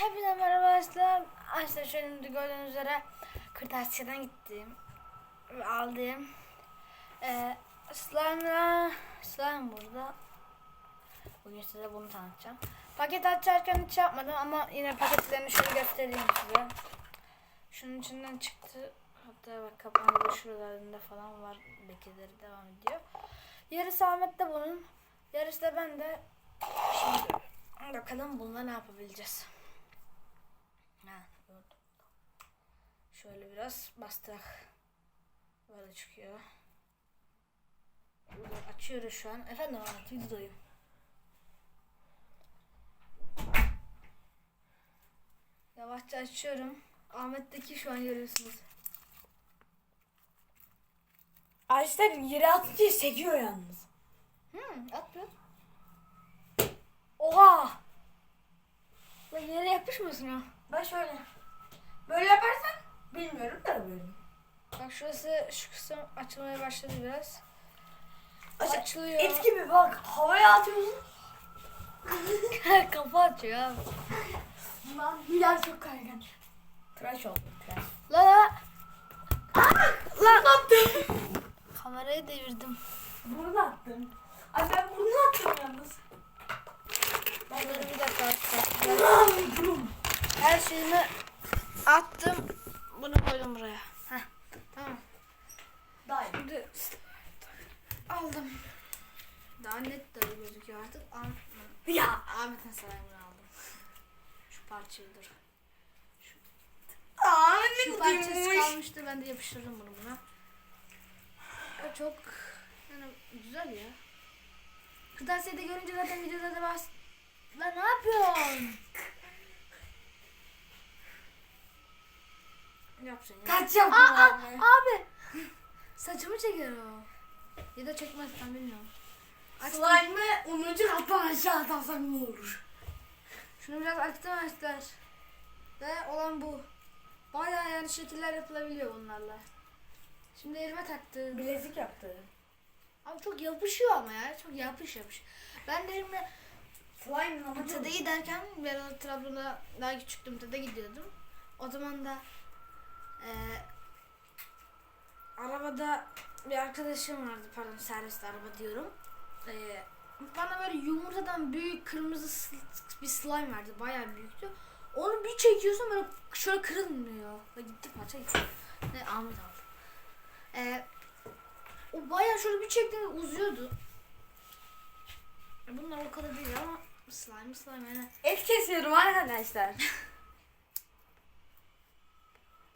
Hepinize merhaba arkadaşlar. Arkadaşlar şu elimde gördüğünüz üzere kırtasiyeden gittim. Ve aldığım ee, slime, slime burada. Bugün size bunu tanıtacağım. Paket açarken hiç yapmadım ama yine paketlerini şöyle göstereyim size. Şunun içinden çıktı. Hatta bak kapağında şuralarında falan var. Lekeleri devam ediyor. Yarısı Ahmet'te bunun. Yarısı da bende. Şimdi bakalım bununla ne yapabileceğiz. Ha, gördüm. Şöyle biraz bastırak. Böyle çıkıyor. Burada açıyoruz şu an. Efendim Ahmet videodayım. Yavaşça açıyorum. Ahmet'teki şu an görüyorsunuz. Arkadaşlar yere atınca sekiyor yalnız. Hmm, atmıyor. Oha! Lan yere yapışmıyorsun ha. Ben şöyle. Böyle yaparsan bilmiyorum da böyle. Bak şurası şu kısım açılmaya başladı biraz. Aşağı- Açılıyor. Et gibi bak havaya atıyorsun. Kafa açıyor abi. Lan biraz çok kaygan. Tıraş oldum tıraş. La la. Lan attım. Kamerayı devirdim. Bunu attım. Ay ben bunu attım yalnız. Bunları bir dakika attım. Lan Her şeyimi attım. Bunu koydum buraya. Heh, tamam. Daha. Şimdi aldım. Daha net de gözüküyor artık. Ahmet, Ya. Ahmet'in sarayını aldım. Şu parçayı dur. Aa Şu parçası güzelmiş. kalmıştı. Ben de yapıştırdım bunu buna. O çok yani güzel ya. Kırtasiye'de görünce zaten videoda da bas. Lan ne yapıyorsun? Yapacaksın ya. Kaç yaptın Aa, aa, abi? abi. Saçımı çeker o. Ya da çekmez ben bilmiyorum. Açtım. Slime'ı 10. kattan aşağı atarsam ne olur? Şunu biraz açtım arkadaşlar. Ve olan bu. Bayağı yani şekiller yapılabiliyor bunlarla. Şimdi elime taktım. Bilezik yaptı. Abi çok yapışıyor ama ya. Çok yapış yapış. Ben de şimdi Slime'ın amacı TED'e giderken ben Trabzon'da daha küçüktüm TED'e gidiyordum. O zaman da eee arabada bir arkadaşım vardı pardon serviste araba diyorum. Eee bana böyle yumurtadan büyük kırmızı bir slime verdi. Bayağı büyüktü. Onu bir çekiyorsun böyle şöyle kırılmıyor. Ve gitti parça gitti. Ne Ahmet aldı. Eee o bayağı şöyle bir çektiğinde uzuyordu. Bunlar o kadar değil ama slime slime yani. Et kesiyorum arkadaşlar.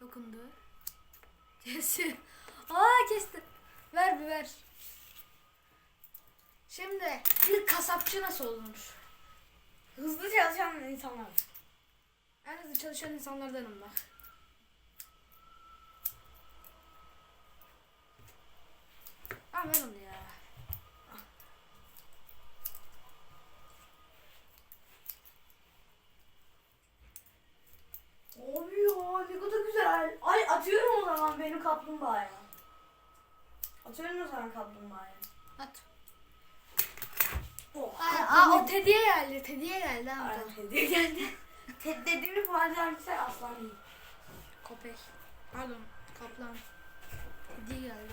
Dokundu. Kesti. Aa kesti. Ver bir ver. Şimdi bir kasapçı nasıl olunur? Hızlı çalışan insanlar. En hızlı çalışan insanlardanım bak. Al ver onu ya. Abi ya ne kadar güzel. Ay atıyorum o zaman benim kaplumbağaya. Atıyorum o zaman kaplumbağaya. At. Oh, Aa, aa o Teddy'ye geldi. Teddy'ye geldi ha. Aynen hediye geldi. Ted dediğimiz vardı arkadaşlar aslan değil. Köpek. Pardon kaplan. Teddy geldi.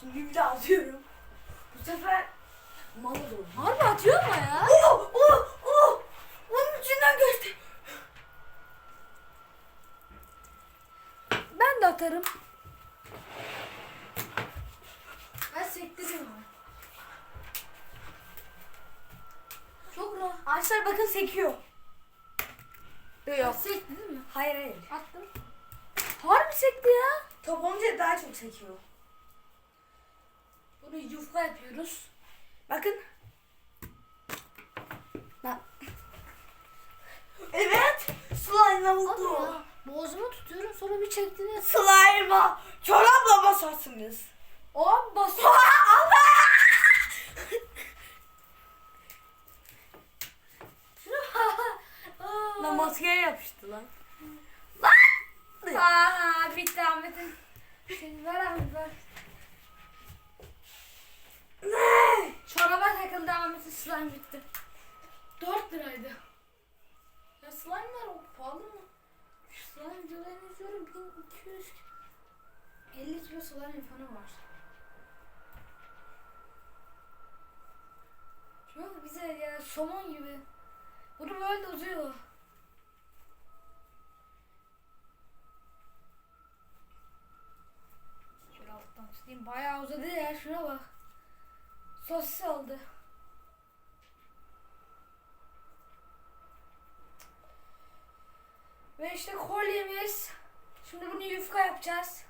Şimdi bir daha atıyorum. Bu sefer malı doğru. Harbi atıyor mu ya? Oh oh oh. Onun içinden geçti. Ben de atarım. Ben sektiririm. Çok rahat. Bakın sekiyor. Yok. Sekti değil mi? Hayır hayır. Attım. Harbi sekti ya. Top olunca daha çok sekiyor. Bunu yufka yapıyoruz. Bakın. Bak. Evet. Slime'a vurdu. boğazımı tutuyorum sonra bir çektiğini Slime'a çorapla basarsınız. o an basıyor. Aa. Lan yapıştı lan. Aha bitti Ahmet'in. Şimdi ver Ahmet ver. Ne? Çoraba takıldı Ahmet'in slime bitti. 4 liraydı. Ya slime'lar o pahalı mı? Şu slime videolarını izliyorum 1200 50 kilo slime fanı var. Çok güzel ya somon gibi. Bunu böyle uzuyor. Tutayım. Bayağı uzadı ya şuna bak. Sosis oldu. Ve işte kolyemiz. Şimdi bunu yufka yapacağız.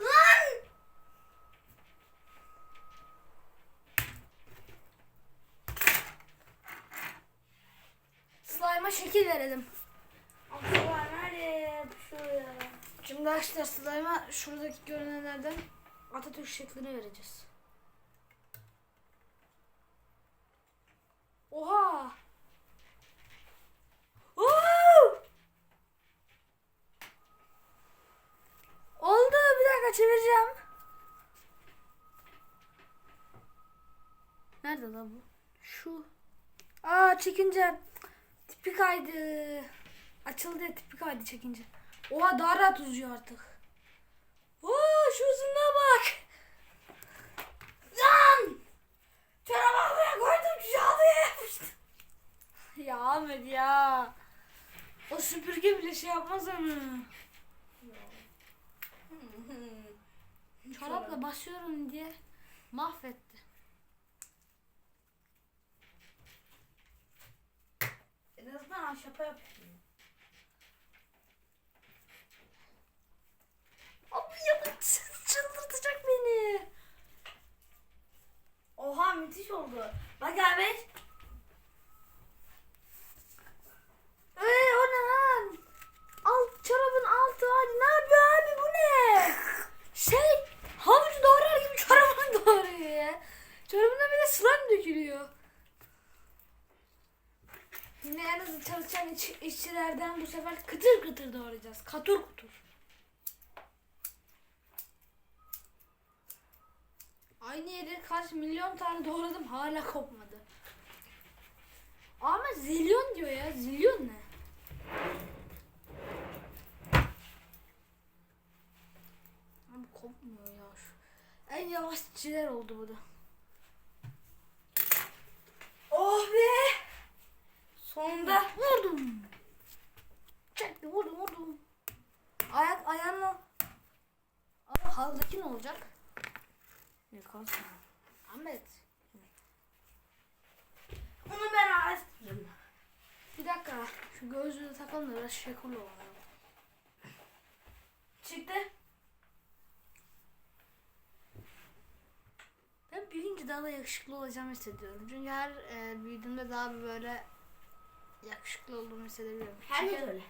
Lan! Slime'a şekil verelim. Aklıma nerede? Şuraya. Şimdi arkadaşlar slime'a şuradaki görünenlerden Atatürk şeklini vereceğiz. Oha! Oo! Oldu bir dakika çevireceğim. Nerede lan bu? Şu. Aa çekince tipi kaydı. Açıldı tipi kaydı çekince. Oha daha rahat uzuyor artık. Oo şu uzunluğa bak. Lan! Buraya koydum çalıya yapıştı. Ya Ahmet ya. O süpürge bile şey yapmaz onu. Çorapla basıyorum diye mahvetti. Azından ahşapa yapıştım. Abi ya çıldırtacak beni. Oha müthiş oldu. Bak abi. Eee o ne lan? Alt çorabın altı hadi ne yapıyor abi bu ne? Şey havuç doğrar gibi çorabını doğruyor ya. Çorabına bir de slime dökülüyor. Yine en çalışan iş, işçilerden bu sefer kıtır kıtır doğrayacağız. Katur kutur. Aynı yeri kaç milyon tane doğradım hala kopmadı. Ama zilyon diyor ya. Zilyon ne? Abi kopmuyor ya şu. En yavaş çiler oldu bu da. Oh be. Sonunda. Vurdum. Çekti vurdum vurdum. Ayak ayağımla. Ama haldaki ne olacak? Ne kalsın? Ahmet. Onu ben araştırdım. Bir dakika. Şu gözlüğü takalım da biraz şekil olalım. Çıktı. Ben büyüyünce daha da yakışıklı olacağımı hissediyorum. Çünkü her e, büyüdüğümde daha bir böyle yakışıklı olduğumu hissedebiliyorum. Her öyle.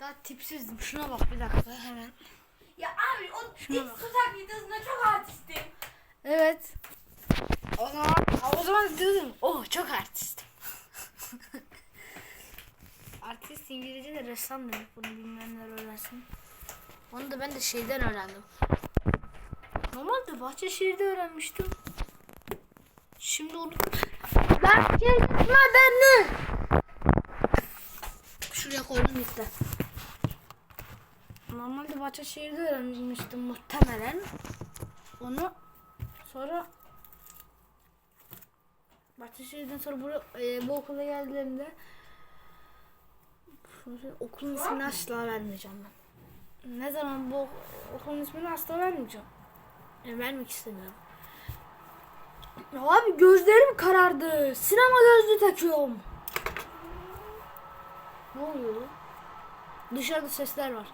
Daha tipsizdim. Şuna bak bir dakika hemen. Ya abi o Şuna ilk bak. tutak videosunda çok artistim. Evet. O zaman, o zaman diyordum. Oh çok artistim. Artist İngilizce de ressam demek. Bunu bilmeyenler öğrensin. Onu da ben de şeyden öğrendim. Normalde Bahçeşehir'de öğrenmiştim. Şimdi onu... Ben geldim beni. Şuraya koydum işte. Normalde Bahçeşehir'de öğrenmiştim muhtemelen. Onu sonra Bahçeşehir'den sonra bu, e, bu okula geldiğimde okulun ismini asla vermeyeceğim ben. Ne zaman bu okulun ismini asla vermeyeceğim. E, vermek istemiyorum. Abi gözlerim karardı. Sinema gözlüğü takıyorum. Ne oluyor? Dışarıda sesler var.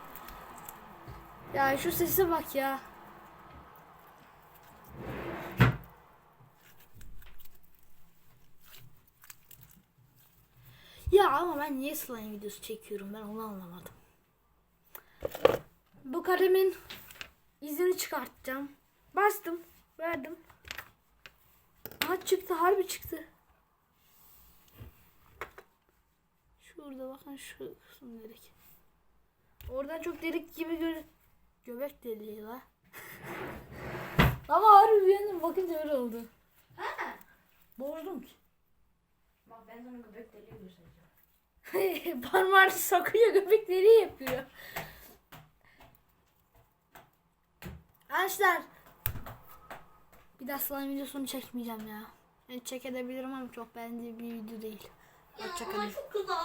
Ya şu sese bak ya. Ya ama ben niye slime videosu çekiyorum ben onu anlamadım. Bu kalemin izini çıkartacağım. Bastım. Verdim. Aha çıktı harbi çıktı. Şurada bakın şu kısım gerek. Oradan çok delik gibi gö göbek deliği la. Ama harbi bir yandan bakınca öyle oldu. Ha. Bozdum ki. Bak ben sana göbek deliği göstereceğim. Parmağını sokuyor göbek deliği yapıyor. Arkadaşlar. Bir daha slime videosunu çekmeyeceğim ya. Yani çekebilirim ama çok beğendiğim bir video değil. Ya Hoşça ama kalın. çok güzel.